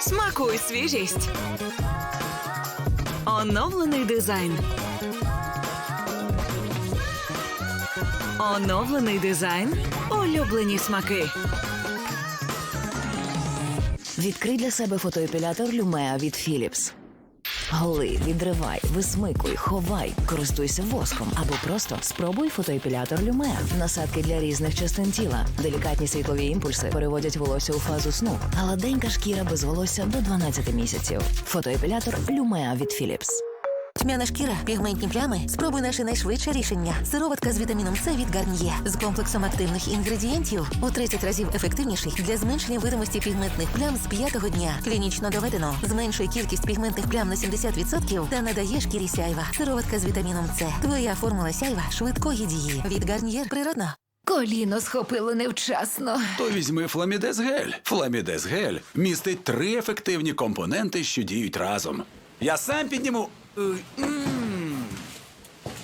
Смакуй свіжість. Оновлений дизайн. Оновлений дизайн. Улюблені смаки. Відкрий для себе фотоепілятор Люмеа від Philips. Голи, відривай, висмикуй, ховай, користуйся воском або просто спробуй фотоепілятор Lumea. Насадки для різних частин тіла. Делікатні світлові імпульси переводять волосся у фазу сну. Гладенька шкіра без волосся до 12 місяців. Фотоепілятор люмеа від Philips. Тьмяна шкіра, пігментні плями. Спробуй наше найшвидше рішення. Сироватка з вітаміном С від Гарніє з комплексом активних інгредієнтів у 30 разів ефективніший для зменшення видимості пігментних плям з п'ятого дня. Клінічно доведено. Зменшує кількість пігментних плям на 70% та надає шкірі сяйва. Сироватка з вітаміном С. Твоя формула сяйва швидкої дії. Від Гарніє природно. Коліно схопило невчасно. То візьми Фламідез Гель. Фламідез Гель містить три ефективні компоненти, що діють разом. Я сам підніму.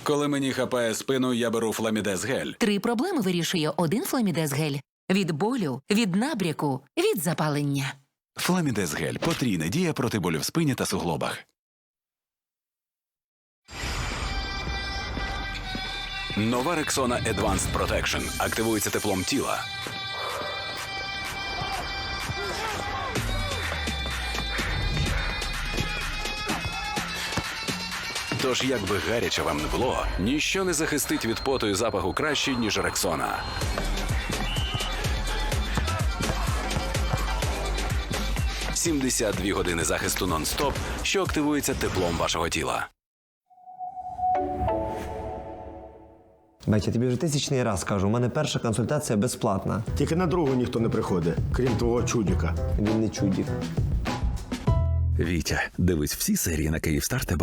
Коли мені хапає спину, я беру Фламідез Гель. Три проблеми вирішує один фламідез гель. Від болю, від набряку, від запалення. Фламідез Гель потрійна дія проти болю в спині та суглобах. Нова Рексона Advanced Protection активується теплом тіла. Тож, як би гаряче вам не було, ніщо не захистить від поту і запаху краще, ніж Рексона. – 72 години захисту нон-стоп, що активується теплом вашого тіла. Бать, я тобі вже тисячний раз кажу, у мене перша консультація безплатна. Тільки на другу ніхто не приходить, крім твого чудіка. Він не чудік. Вітя, дивись всі серії на Київстар ТБ.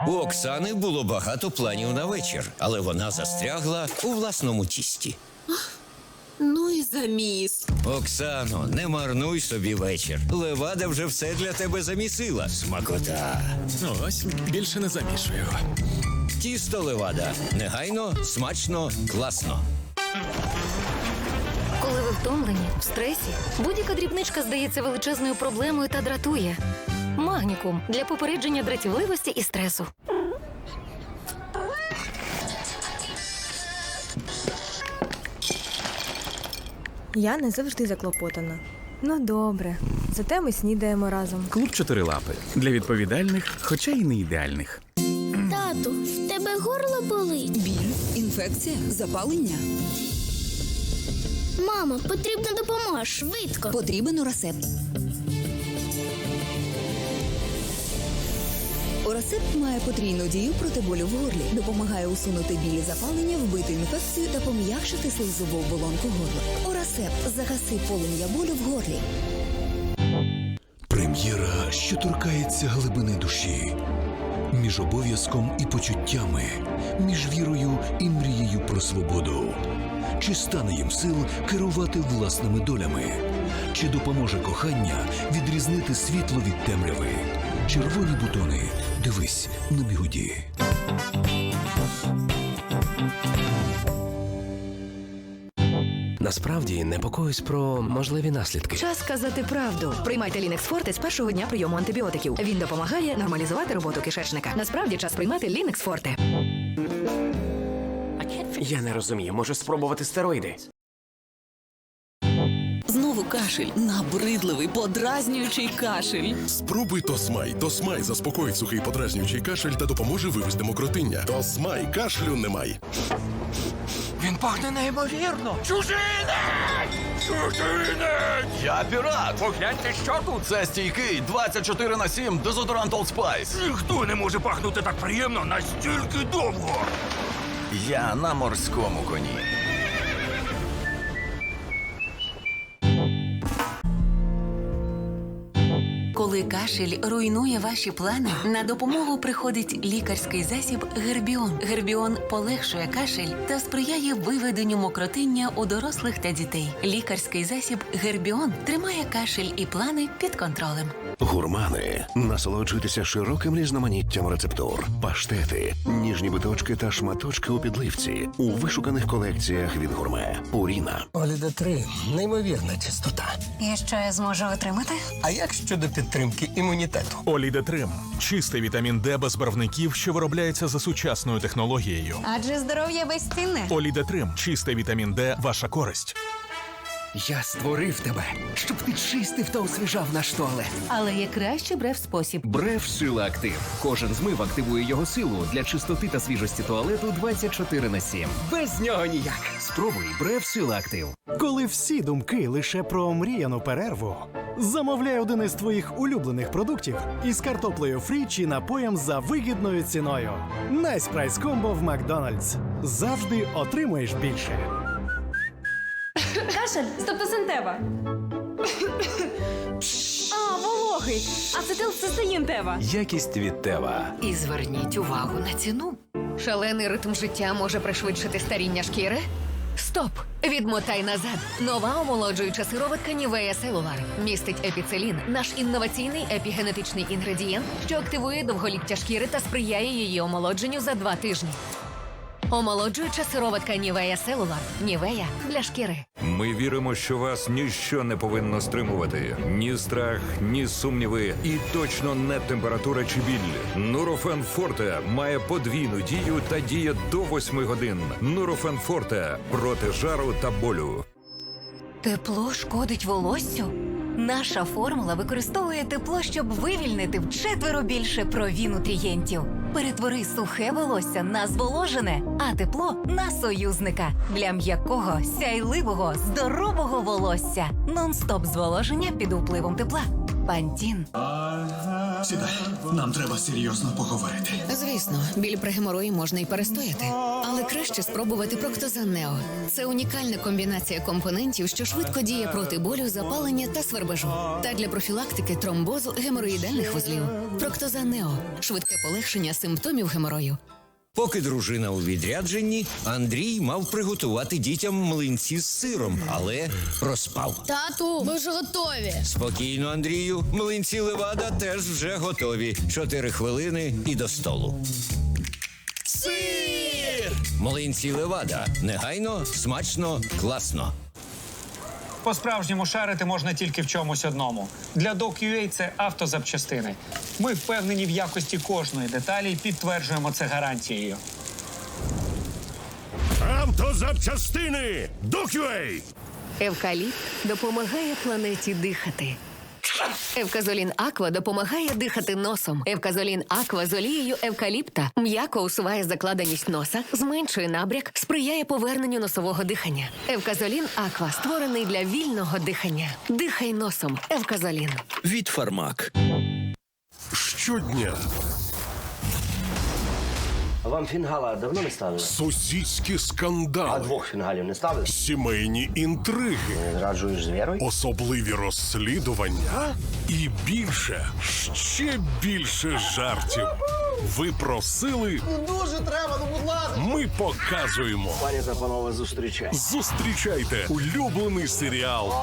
У Оксани було багато планів на вечір, але вона застрягла у власному тісті. Ну і заміс. Оксано, не марнуй собі вечір. Левада вже все для тебе замісила. Смакота. Ну ось більше не замішую. Тісто левада. Негайно, смачно, класно. Коли ви втомлені, в стресі, будь-яка дрібничка здається величезною проблемою та дратує. Магнікум для попередження дратівливості і стресу. Я не завжди заклопотана. Ну добре, зате ми снідаємо разом. Клуб чотирилапи для відповідальних, хоча й не ідеальних. Тату, в тебе горло болить. Біль, інфекція, запалення. Мамо, потрібна допомога швидко. Потрібен урасепт. Орасепт має потрійну дію проти болю в горлі, допомагає усунути білі запалення, вбити інфекцію та пом'якшити слизову оболонку горла. Орасепт загаси полум'я болю в горлі. Прем'єра, що торкається глибини душі, між обов'язком і почуттями, між вірою і мрією про свободу. Чи стане їм сил керувати власними долями? Чи допоможе кохання відрізнити світло від темряви? Червоні бутони. Дивись на бігуді. Насправді непокоюсь про можливі наслідки. Час сказати правду. Приймайте Лінекс Форте з першого дня прийому антибіотиків. Він допомагає нормалізувати роботу кишечника. Насправді час приймати Лінекс Форте. Я не розумію, може спробувати стероїди. Знову кашель. Набридливий, подразнюючий кашель. Спробуй Тосмай. Тосмай заспокоїть сухий подразнюючий кашель та допоможе вивести мокротиння. Тосмай кашлю немає. Він пахне неймовірно. Чужинець! Чужинець! Я пірат! Погляньте, що тут. Це стійкий 24 на 7 дезодорант Old Spice. Ніхто не може пахнути так приємно настільки довго. Я на морському коні. Коли кашель руйнує ваші плани, на допомогу приходить лікарський засіб Гербіон. Гербіон полегшує кашель та сприяє виведенню мокротиння у дорослих та дітей. Лікарський засіб Гербіон тримає кашель і плани під контролем. Гурмани. Насолоджуйтеся широким різноманіттям рецептур, паштети, ніжні биточки та шматочки у підливці у вишуканих колекціях від гурме. Пуріна. Оліда 3 неймовірна чистота. І що я зможу отримати? А як щодо підтримки імунітету? Олідетрим чистий вітамін Д без барвників, що виробляється за сучасною технологією. Адже здоров'я безцінне. Олідетрим чистий вітамін Д ваша користь. Я створив тебе, щоб ти чистив та освіжав наш туалет. Але є кращий брев спосіб. Бреф Сила Актив. Кожен змив активує його силу для чистоти та свіжості туалету 24 на 7. Без нього ніяк. Спробуй Бреф Сила Актив. Коли всі думки лише про омріяну перерву, замовляй один із твоїх улюблених продуктів із картоплею фрі чи напоєм за вигідною ціною. Найс прайс комбо в Макдональдс. Завжди отримуєш більше. Кашель, стептосинтева. А, вологий. Ацетилцистеїн тева. Якість від Тева. І зверніть увагу на ціну. Шалений ритм життя може пришвидшити старіння шкіри? Стоп! Відмотай назад. Нова омолоджуюча сироватка Нівея Селулар містить епіцелін, наш інноваційний епігенетичний інгредієнт, що активує довголіття шкіри та сприяє її омолодженню за два тижні. Омолоджуюча сироватка Нівея Селулар. Нівея для шкіри. Ми віримо, що вас ніщо не повинно стримувати. Ні страх, ні сумніви, і точно не температура чи біль. Нурофен Форте має подвійну дію та діє до 8 годин. Нурофен Форте проти жару та болю. Тепло шкодить волоссю? Наша формула використовує тепло, щоб вивільнити вчетверо більше провінутрієнтів. Перетвори сухе волосся на зволожене, а тепло на союзника для м'якого, сяйливого, здорового волосся. Нон-стоп зволоження під впливом тепла. Пантін. Сідай, нам треба серйозно поговорити. Звісно, біль при геморої можна і перестояти, але краще спробувати Проктозан Нео. Це унікальна комбінація компонентів, що швидко діє проти болю, запалення та свербежу, та для профілактики тромбозу геморроїдальних вузлів. Проктозан Нео швидке полегшення симптомів геморою. Поки дружина у відрядженні, Андрій мав приготувати дітям млинці з сиром, але проспав. Тату, ми вже готові. Спокійно, Андрію. Млинці Левада теж вже готові. Чотири хвилини і до столу. Сир! Млинці Левада. Негайно, смачно, класно. По-справжньому шарити можна тільки в чомусь одному. Для DocUA це автозапчастини. Ми впевнені в якості кожної деталі і підтверджуємо це гарантією. Автозапчастини! DocUA! Евкаліпт допомагає планеті дихати. Евказолін Аква допомагає дихати носом. Евказолін Аква з олією евкаліпта м'яко усуває закладеність носа, зменшує набряк, сприяє поверненню носового дихання. Евказолін Аква створений для вільного дихання. Дихай носом. Евказолін. Від Фармак. Щодня Вам фінгала давно не ставили? сусідські скандали. А двох фінгалів не ставили? Сімейні інтриги. Зраджуєш з вірою? Особливі розслідування. І більше, ще більше жартів. Ви просили, Дуже треба, ну будь ласка. ми показуємо. Пані та панове, зустрічайте. Зустрічайте улюблений серіал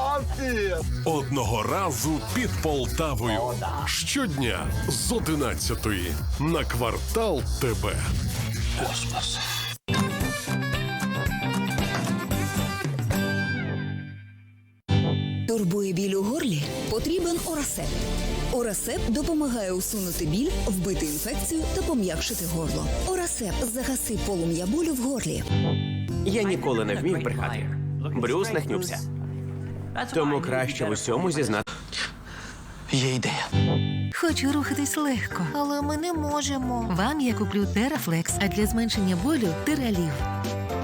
одного разу під Полтавою. Щодня з 11 на квартал ТБ. Космос. Орасеп. Орасеп допомагає усунути біль, вбити інфекцію та пом'якшити горло. Орасеп загаси полум'я болю в горлі. Я ніколи не вмів брехати. Брюс не. Тому краще в усьому зізнати. Є ідея. Хочу рухатись легко, але ми не можемо. Вам я куплю Терафлекс, а для зменшення болю тералів.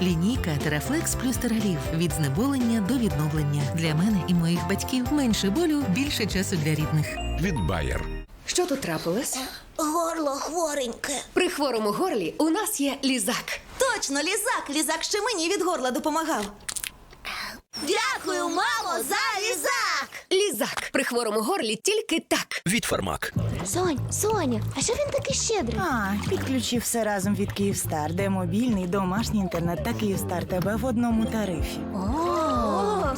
Лінійка Терафлекс плюс тералів від знеболення до відновлення. Для мене і моїх батьків менше болю, більше часу для рідних. Від Bayer. Що тут трапилось? Горло хвореньке. При хворому горлі у нас є лізак. Точно, лізак. Лізак ще мені від горла допомагав. Дякую, мамо, за лізак! Лізак. При хворому горлі тільки так. Від Фармак. Сонь, Соня, а що він такий щедрий? А, підключив все разом від Київстар, де мобільний, домашній інтернет та Київстар тебе в одному тарифі. О,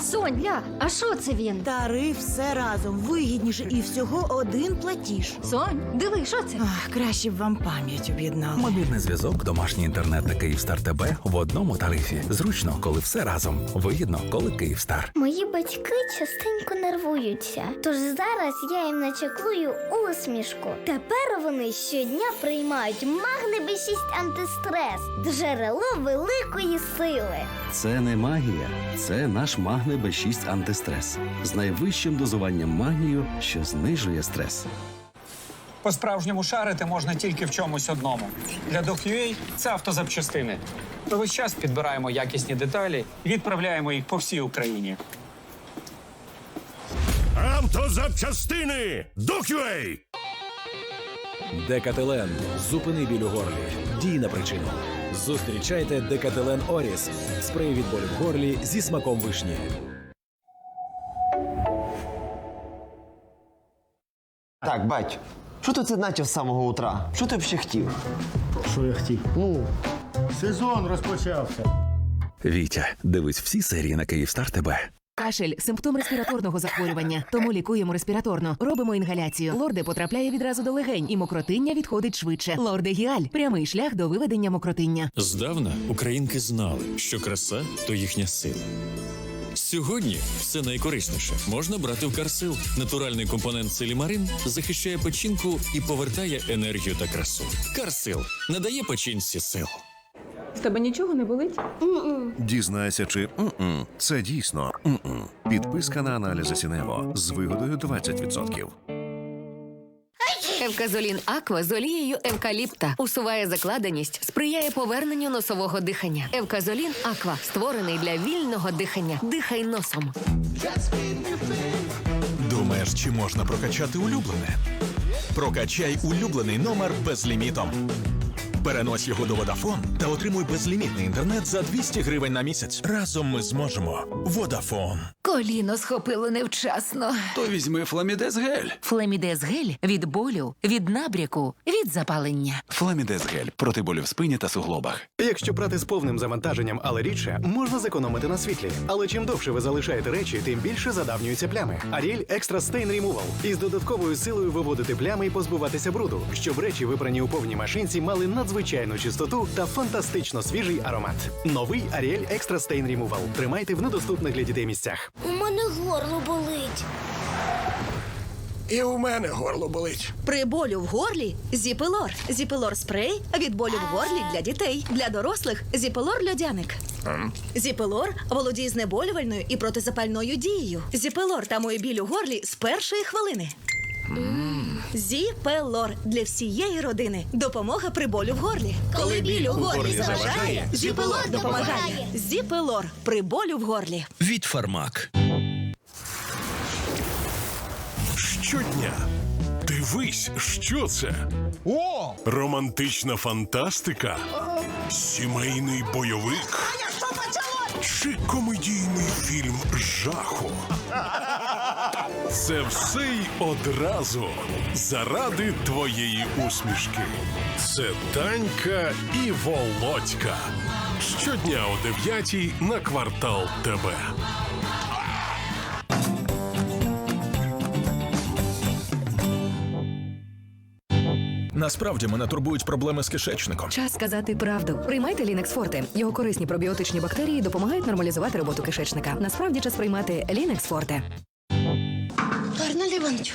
Сонь, ля, а що це він? Тариф все разом вигідніше і всього один платіж. Сонь, диви, що це? Ах, краще б вам пам'ять об'єднали. Мобільний зв'язок, домашній інтернет та Київстар ТБ в одному тарифі. Зручно, коли все разом. Вигідно, коли Київстар. Мої батьки частенько нервуються. Тож зараз я їм начеклую усмішку. Тепер вони щодня приймають магне Б6 антистрес, джерело великої сили. Це не магія, це наш Магне Б6 антистрес з найвищим дозуванням магнію, що знижує стрес. По-справжньому шарити можна тільки в чомусь одному. Для DocUA це автозапчастини. Ми весь час підбираємо якісні деталі і відправляємо їх по всій Україні. Автозапчастини DocUA! Декателен. Зупини біль у горлі. Дій на причину. Зустрічайте Декателен Оріс. Спрей від болю в горлі зі смаком вишні. Так, бать, що ти це начав з самого утра? Що ти взагалі хотів? Що я хотів? Ну, сезон розпочався. Вітя, дивись всі серії на Київстар ТБ. Кашель симптом респіраторного захворювання. Тому лікуємо респіраторно. Робимо інгаляцію. Лорде потрапляє відразу до легень, і мокротиння відходить швидше. Лорде Гіаль прямий шлях до виведення мокротиння. Здавна українки знали, що краса то їхня сила. Сьогодні все найкорисніше можна брати в Карсил. Натуральний компонент селімарин захищає печінку і повертає енергію та красу. Карсил надає печінці сил. З тебе нічого не болить? Дізнайся, чи м-м, це дійсно м-м. Підписка на аналізи Сінево з вигодою 20%. Евказолін Аква з олією евкаліпта усуває закладеність, сприяє поверненню носового дихання. Евказолін Аква створений для вільного дихання. Дихай носом. Думаєш, чи можна прокачати улюблене? Прокачай улюблений номер безлімітом. Перенось його до Vodafone та отримуй безлімітний інтернет за 200 гривень на місяць. Разом ми зможемо. Vodafone. Коліно схопило невчасно. То візьми Фламідез гель. Флемідез гель від болю, від набряку, від запалення. Фламідез гель проти болю в спині та суглобах. Якщо прати з повним завантаженням, але рідше, можна зекономити на світлі. Але чим довше ви залишаєте речі, тим більше задавнюються плями. Ariel Extra Stain Removal. Із додатковою силою виводити плями і позбуватися бруду, щоб речі, випрані у повній машинці, мали надзвичайну чистоту та фантастично свіжий аромат. Новий Ariel Extra Stain Removal. Тримайте в недоступних для дітей місцях. У мене горло болить. І у мене горло болить. При болю в горлі Зіпелор. Зіпелор спрей від болю в горлі для дітей. Для дорослих Зіпелор льодяник. Зіпелор володіє знеболювальною і протизапальною дією. Зіпелор тамує біль у горлі з першої хвилини. Зіпелор для всієї родини. Допомога при болю в горлі. Коли біль у горлі заважає, Зіпелор допомагає. Зіпелор при болю в горлі. Від Фармак. Щодня. Дивись, що це? О! Романтична фантастика, сімейний бойовик чи комедійний фільм жаху. Це все й одразу заради твоєї усмішки. Це Танька і Володька. Щодня о 9 на квартал ТБ. Насправді мене турбують проблеми з кишечником. Час сказати правду. Приймайте Лінекс Форте. Його корисні пробіотичні бактерії допомагають нормалізувати роботу кишечника. Насправді час приймати Лінекс Форте. Арнольд Іванович,